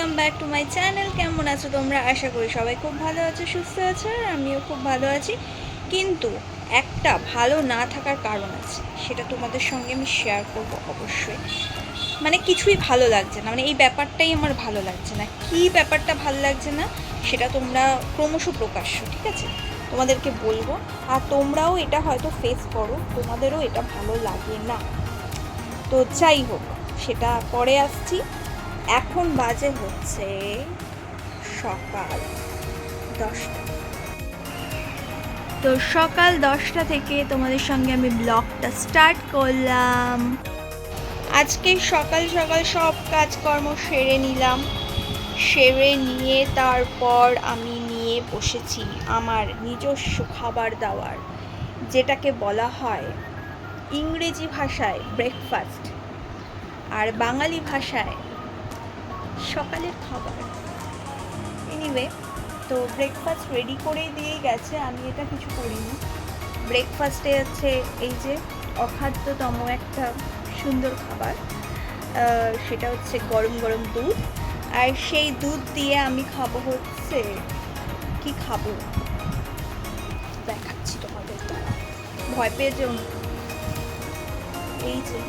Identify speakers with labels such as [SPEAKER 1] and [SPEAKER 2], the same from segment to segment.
[SPEAKER 1] Welcome back to my channel কেমন আছো তোমরা? আশা করি সবাই খুব ভালো আছো, সুস্থ আছো, আর আমিও খুব ভালো আছি। কিন্তু একটা ভালো না থাকার কারণ আছে, সেটা তোমাদের সঙ্গে আমি শেয়ার করব অবশ্যই। মানে কিছুই ভালো লাগছে না মানে এই ব্যাপারটাই আমার ভালো লাগছে না। কি ব্যাপারটা ভালো লাগছে না, সেটা তোমরা ক্রমশ প্রকাশ্য, ঠিক আছে? তোমাদেরকে বলব, আর তোমরাও এটা হয়তো ফেস করো, তোমাদেরও এটা ভালো লাগে না। তো যাই হোক, সেটা পরে আসছি। এখন বাজে হচ্ছে সকাল দশটা। তো সকাল দশটা থেকে তোমাদের সঙ্গে আমি ব্লগটা স্টার্ট করলাম। আজকে সকাল সকাল সব কাজকর্ম সেরে নিলাম সেরে নিয়ে তারপর আমি নিয়ে বসেছি আমার নিজস্ব খাবার দাবার যেটাকে বলা হয় ইংরেজি ভাষায় ব্রেকফাস্ট আর বাঙালি ভাষায় সকালের খাবার। এনিওয়ে তো ব্রেকফাস্ট রেডি করেই দিয়ে গেছে, আমি এটা কিছু করিনি। ব্রেকফাস্টে হচ্ছে এই যে অখাদ্যতম একটা সুন্দর খাবার সেটা হচ্ছে গরম গরম দুধ। আর সেই দুধ দিয়ে আমি খাব হচ্ছে, কি খাব? দেখাচ্ছি তোমাদের ভয় পেয়ে যেও এই যে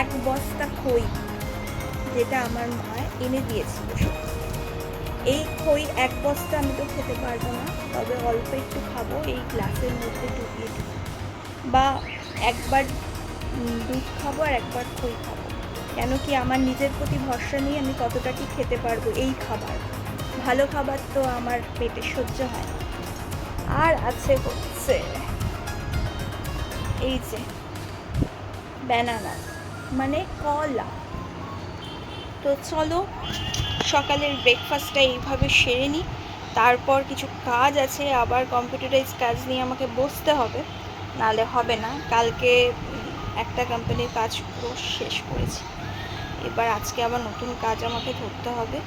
[SPEAKER 1] এক বস্তা খই। যেটা আমার মা এনে দিয়েছিল। এই খই এক বস্তা আমি তো খেতে পারব না, তবে অল্প একটু খাব, এই গ্লাসের মধ্যে ডুবিয়ে ডুবিয়ে। বা একবার দুধ খাব আর একবার খই খাব। কেন কি আমার নিজের প্রতি ভরসা নিয়ে আমি কতটা কি খেতে পারব এই খাবার? ভালো খাবার তো আমার পেটে সহ্য হয়। আর আছে হচ্ছে এই যে ব্যানানা মানে কলা। তো চলো, সকালের ব্রেকফাস্টটা এইভাবে সেরে নিই তারপর কিছু কাজ আছে, আবার কম্পিউটারাইজ কাজ নিয়ে আমাকে বসতে হবে। নালে হবে না, কালকে একটা কোম্পানির কাজ পুরো শেষ করেছি। এবার আজকে আবার নতুন কাজ আমাকে ধরতে হবে।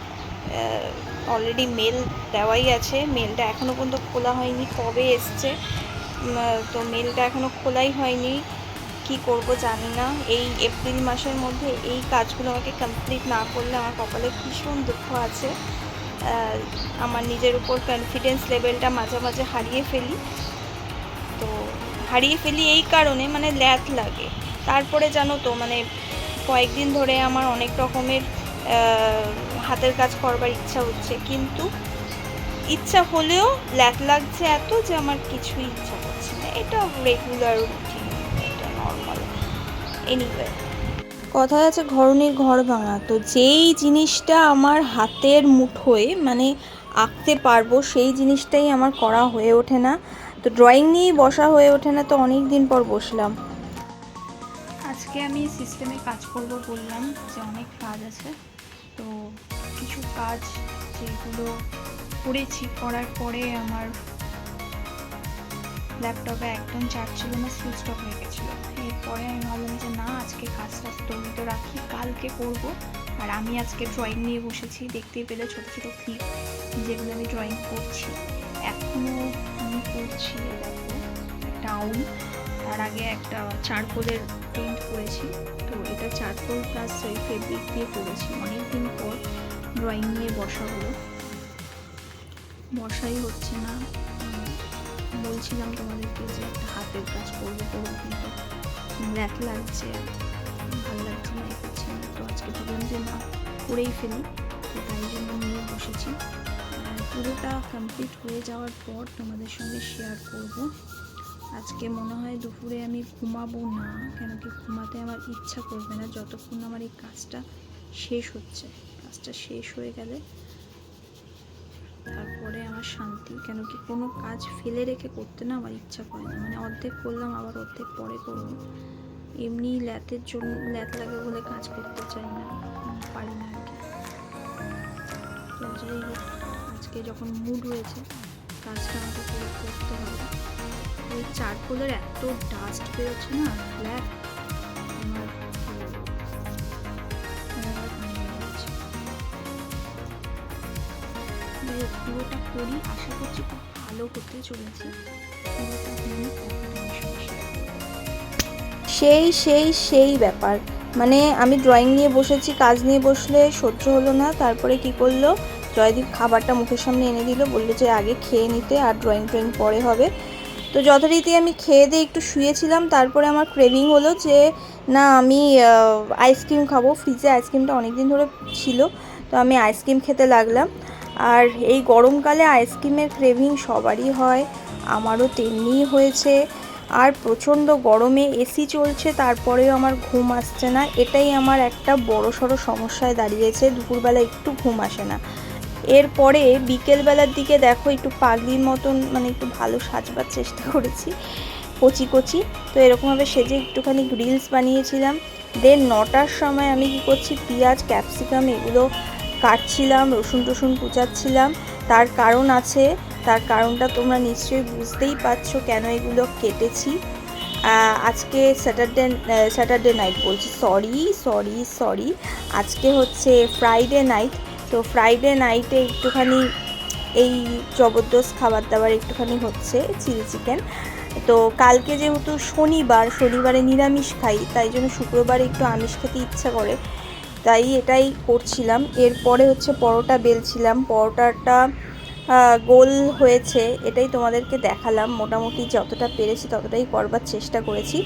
[SPEAKER 1] অলরেডি মেল দেওয়াই আছে মেলটা এখনও পর্যন্ত খোলা হয়নি। কবে এসছে? তো মেলটা এখনও খোলাই হয়নি। কি করব জানি না। এই এপ্রিল মাসের মধ্যে এই কাজগুলো আমাকে কমপ্লিট না করলে আমার কপালে ভীষণ দুঃখ আছে। আমার নিজের উপর কনফিডেন্স লেভেলটা মাঝে মাঝে হারিয়ে ফেলি। তো হারিয়ে ফেলি এই কারণে মানে ল্যাথ লাগে। তারপরে জানো তো মানে কয়েকদিন ধরে আমার অনেক রকমের হাতের কাজ করবার ইচ্ছা হচ্ছে। কিন্তু ইচ্ছা হলেও ল্যাথ লাগছে এত যে আমার কিছুই ইচ্ছা করছে না। এটা রেগুলার রুটিন নর্মাল এনিওয়ে কথা আছে ঘরনির ঘর ভাঙা। তো যেই জিনিসটা আমার হাতের মুঠোয় মানে আঁকতে পারব সেই জিনিসটাই আমার করা হয়ে ওঠে না। তো ড্রয়িং নিয়েই বসা হয়ে ওঠে না তো অনেক দিন পর বসলাম। আজকে আমি সিস্টেমে কাজ করব বললাম যে অনেক কাজ আছে। তো কিছু কাজ যেগুলো করেছি করার পরে আমার ল্যাপটপে একদম চার্জ ছিল না সুইচ অফ হয়ে গেছিল এরপরে আমি ভাবলাম যে না, আজকে কাজটা স্থগিত রাখি, কালকে করব। আর আমি আজকে ড্রয়িং নিয়ে বসেছি, দেখতেই পেলে ছোটো ছোটো ক্লিপ যেগুলো আমি ড্রয়িং করছি। এখনও আমি করছি আউল তার আগে একটা চারকোলের পেন্ট করেছি। তো এটা চারকোল প্লাস ওই ফেব্রিক দিয়ে করেছি। অনেক দিন পর ড্রয়িং নিয়ে বসা হলো। বসাই হচ্ছে না। বলছিলাম তোমাদেরকে যে একটা হাতের কাজ করব করব কিন্তু ল্যাক লাগছে ভালো লাগছে না এ না। তো আজকে ভাবলাম যে না, করেই ফেলি। তো তাই জন্য নিয়ে বসেছি। পুরোটা কমপ্লিট হয়ে যাওয়ার পর তোমাদের সঙ্গে শেয়ার করব। আজকে মনে হয় দুপুরে আমি ঘুমাবো না, কেন কি ঘুমাতে আমার ইচ্ছা করবে না, যতক্ষণ আমার এই কাজটা শেষ হচ্ছে। কাজটা শেষ হয়ে গেলে আমার শান্তি, কেন কি কোনো কাজ ফেলে রেখে করতে না আমার ইচ্ছা করে না? মানে অর্ধেক করলাম, আবার অর্ধেক পরে করব। এমনি ল্যাতের জন্য, ল্যাত লাগে বলে কাজ করতে চাই না পারি না আর কি। আজকে যখন মুড হয়েছে, কাজটা আমাকে করতে হবে। ওই চারকোলের এত ডাস্ট বেরোচ্ছে না ফ্ল্যাট করি, আশা করছি খুব ভালো হতে চলেছে। সেই সেই সেই ব্যাপার। মানে আমি ড্রয়িং নিয়ে বসেছি, কাজ নিয়ে বসলে সহ্য হলো না, তারপরে কি করল? জয়দীপ খাবারটা মুখের সামনে এনে দিল, বলল যে আগে খেয়ে নিতে আর ড্রয়িং ট্রয়িং পরে হবে। তো যথারীতি আমি খেয়ে দিয়ে একটু শুয়েছিলাম, তারপরে আমার ক্রেভিং হলো যে, না, আমি আইসক্রিম খাব। ফ্রিজে আইসক্রিমটা অনেক দিন ধরে ছিল, তো আমি আইসক্রিম খেতে লাগলাম। আর এই গরমকালে আইসক্রিমের ক্রেভিং সবারই হয়, আমারও তেমনিই হয়েছে। আর প্রচণ্ড গরমে এসি চলছে, তারপরেও আমার ঘুম আসছে না। এটাই আমার একটা বড় সড়ো সমস্যায় দাঁড়িয়েছে, দুপুরবেলা একটু ঘুম আসে না। এরপরে বিকেলবেলার দিকে দেখো, একটু পাগলির মতন মানে একটু ভালো সাজবার চেষ্টা করেছি, কচি কচি। তো এরকমভাবে সেজে একটুখানি রিলস বানিয়েছিলাম। দেন নটার সময় আমি কি করছি, পেঁয়াজ ক্যাপসিকাম এগুলো কাটছিলাম, রসুন টসুন কুচাচ্ছিলাম। তার কারণ আছে, তার কারণটা তোমরা নিশ্চয়ই বুঝতেই পারছ কেন এগুলো কেটেছি। আজকে স্যাটারডে স্যাটারডে নাইট বলছি। সরি সরি সরি আজকে হচ্ছে ফ্রাইডে নাইট তো ফ্রাইডে নাইটে একটুখানি এই জবরদস্ত খাবার দাবার একটুখানি হচ্ছে, চিলি চিকেন। তো কালকে যেহেতু শনিবার, শনিবারে নিরামিষ খাই, তাই জন্য শুক্রবারে একটু আমিষ খেতে ইচ্ছা করে। তাই এটাই করছিলাম। এরপরে হচ্ছে পরোটা বেলছিলাম। পরোটাটা গোল হয়েছে, এটাই তোমাদেরকে দেখালাম। মোটামুটি যতটা পেরেছি ততটাই করবার চেষ্টা করেছি।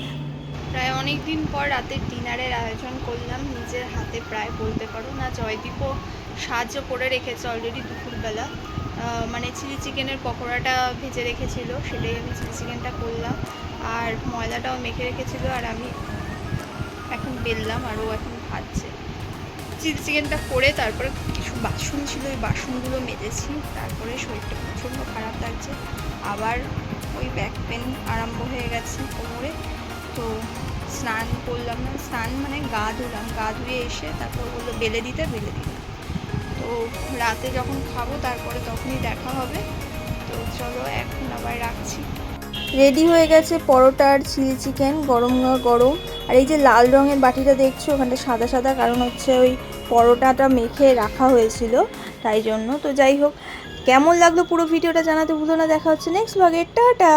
[SPEAKER 1] প্রায় অনেক দিন পর রাতের ডিনারের আয়োজন করলাম। নিজের হাতে প্রায় বলতে পারো না, জয়দীপও সাহায্য করে রেখেছে অলরেডি দুপুরবেলা। মানে চিলি চিকেনের পকোড়াটা ভেজে রেখেছিল, সেটাই আমি চিলি চিকেনটা করলাম। আর ময়দাটাও মেখে রেখেছিল, আর আমি এখন বেললাম আর ও এখন ভাজছে। চিলি চিকেনটা করে তারপরে কিছু বাসন ছিল, ওই বাসনগুলো মেজেছি। তারপরে শরীরটা প্রচণ্ড খারাপ লাগছে। আবার ওই ব্যাক পেন আরম্ভ হয়ে গেছে কোমরে। তো স্নান করলাম না, স্নান মানে গা ধুলাম। গা ধুয়ে এসে তারপর বলল, বেলে দিতে, বেলে দিলাম তো রাতে যখন খাব, তারপরে তখনই দেখা হবে। তো চলো, এখন আবার রাখছি। রেডি হয়ে গেছে পরোটা আর চিলি চিকেন গরম গরম। আর এই যে লাল রঙের বাটিটা দেখছ, ওখানটা সাদা সাদা, কারণ হচ্ছে ওই পরোটাটা মেখে রাখা হয়েছিল, তাই জন্য। তো যাই হোক, কেমন লাগল পুরো ভিডিওটা জানাতে ভুলো না, দেখা হচ্ছে নেক্সট ব্লগে টাটা!